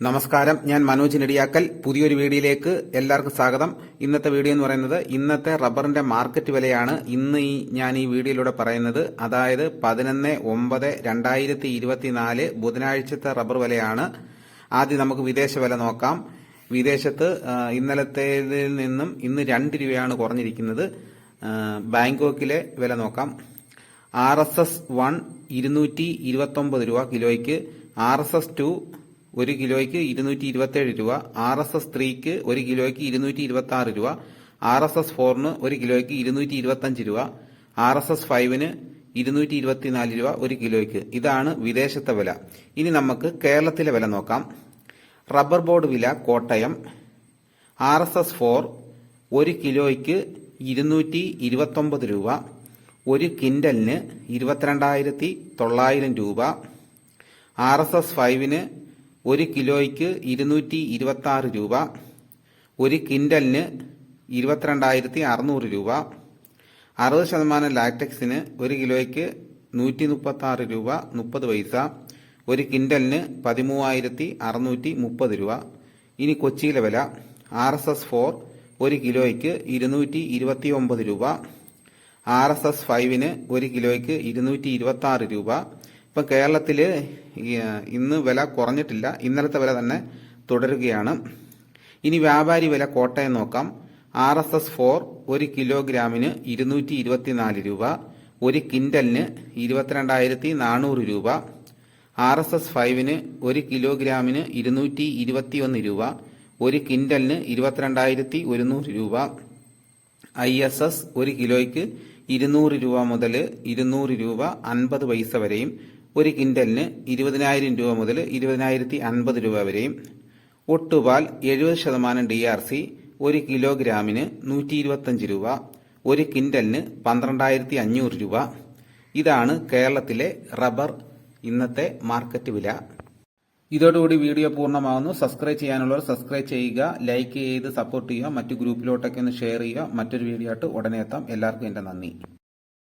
നമസ്കാരം. ഞാൻ മനോജ് നെടിയാക്കൽ. പുതിയൊരു വീഡിയോയിലേക്ക് എല്ലാവർക്കും സ്വാഗതം. ഇന്നത്തെ വീഡിയോ എന്ന് പറയുന്നത് ഇന്നത്തെ റബ്ബറിന്റെ മാർക്കറ്റ് വിലയാണ് ഇന്ന് ഈ ഞാൻ ഈ വീഡിയോയിലൂടെ പറയുന്നത്. അതായത് പതിനൊന്ന് ഒമ്പത് രണ്ടായിരത്തി ഇരുപത്തിനാല് ബുധനാഴ്ചത്തെ റബ്ബർ വിലയാണ്. ആദ്യം നമുക്ക് വിദേശ വില നോക്കാം. വിദേശത്ത് ഇന്നലത്തേതിൽ നിന്നും ഇന്ന് രണ്ട് രൂപയാണ് കുറഞ്ഞിരിക്കുന്നത്. ബാങ്കോക്കിലെ വില നോക്കാം. ആർ എസ് എസ് വൺ ഇരുന്നൂറ്റി ഇരുപത്തൊമ്പത് രൂപ കിലോയ്ക്ക്. ആർ എസ് എസ് ടു ഒരു കിലോയ്ക്ക് ഇരുന്നൂറ്റി ഇരുപത്തേഴ് രൂപ. ആർ എസ് എസ് ത്രീക്ക് ഒരു കിലോയ്ക്ക് ഇരുന്നൂറ്റി ഇരുപത്തി ആറ് രൂപ. ആർ എസ് എസ് ഫോറിന് ഒരു കിലോയ്ക്ക് ഇരുന്നൂറ്റി ഇരുപത്തഞ്ച് രൂപ. ആർ എസ് എസ് ഫൈവിന് ഇരുന്നൂറ്റി ഇരുപത്തിനാല് രൂപ ഒരു കിലോയ്ക്ക്. ഇതാണ് വിദേശത്തെ വില. ഇനി നമുക്ക് കേരളത്തിലെ വില നോക്കാം. റബ്ബർ ബോർഡ് വില Kottayam. R S S four ഒരു കിലോയ്ക്ക് ഇരുന്നൂറ്റി ഇരുപത്തൊമ്പത് രൂപ. ഒരു കിൻഡലിന് ഇരുപത്തിരണ്ടായിരത്തി തൊള്ളായിരം രൂപ. ആർ എസ് എസ് ഫൈവിന് ഒരു കിലോയ്ക്ക് ഇരുന്നൂറ്റി ഇരുപത്തി ആറ് രൂപ ഒരു കിൻഡലിന് ഇരുപത്തിരണ്ടായിരത്തി അറുന്നൂറ് രൂപ അറുപത് ശതമാനം ലാറ്റക്സിന് ഒരു കിലോയ്ക്ക് നൂറ്റി മുപ്പത്തി ആറ് രൂപ മുപ്പത് പൈസ ഒരു കിൻഡലിന് പതിമൂവായിരത്തി അറുന്നൂറ്റി മുപ്പത് രൂപ. ഇനി കൊച്ചിയിലെ വില ആർ എസ് എസ് ഫോർ ഒരു കിലോയ്ക്ക് ഇരുന്നൂറ്റി ഇരുപത്തി ഒമ്പത് രൂപ ആർ എസ് എസ് ഫൈവിന് ഒരു കിലോയ്ക്ക് ഇരുന്നൂറ്റി ഇരുപത്തി ആറ് രൂപ ഇപ്പം കേരളത്തിൽ ഇന്ന് വില കുറഞ്ഞിട്ടില്ല. ഇന്നലത്തെ വില തന്നെ തുടരുകയാണ്. ഇനി വ്യാപാരി വില കോട്ടയം നോക്കാം. ആർ എസ് എസ് ഫോർ ഒരു കിലോഗ്രാമിന് ഇരുന്നൂറ്റി ഇരുപത്തിനാല് രൂപ. ഒരു കിൻഡലിന് ഇരുപത്തിരണ്ടായിരത്തി നാനൂറ് രൂപ. ആർ എസ് എസ് ഫൈവിന് ഒരു കിലോഗ്രാമിന് ഇരുന്നൂറ്റി ഇരുപത്തിയൊന്ന് രൂപ. ഒരു കിൻഡലിന് ഇരുപത്തിരണ്ടായിരത്തി ഒരുന്നൂറ് രൂപ. ഐ എസ് എസ് ഒരു കിലോയ്ക്ക് ഇരുന്നൂറ് രൂപ മുതൽ ഇരുന്നൂറ് രൂപ അൻപത് പൈസ വരെയും ഒരു കിൻഡലിന് ഇരുപതിനായിരം രൂപ മുതൽ ഇരുപതിനായിരത്തി അൻപത് രൂപ വരെയും ഒട്ടുപാൽ എഴുപത് ശതമാനം ഡി ആർ സി ഒരു കിലോഗ്രാമിന് നൂറ്റി ഇരുപത്തഞ്ച് രൂപ ഒരു കിൻഡലിന് പന്ത്രണ്ടായിരത്തി അഞ്ഞൂറ് രൂപ. ഇതാണ് കേരളത്തിലെ റബ്ബർ ഇന്നത്തെ മാർക്കറ്റ് വില. ഇതോടുകൂടി വീഡിയോ പൂർണമാകുന്നു. സബ്സ്ക്രൈബ് ചെയ്യാനുള്ളവർ സബ്സ്ക്രൈബ് ചെയ്യുക ലൈക്ക് ചെയ്ത് സപ്പോർട്ട് ചെയ്യുക മറ്റു ഗ്രൂപ്പിലോട്ടൊക്കെ ഒന്ന് ഷെയർ ചെയ്യുക. മറ്റൊരു വീഡിയോ ആയിട്ട് ഉടനെ എത്താം. എല്ലാവർക്കും എന്റെ നന്ദി.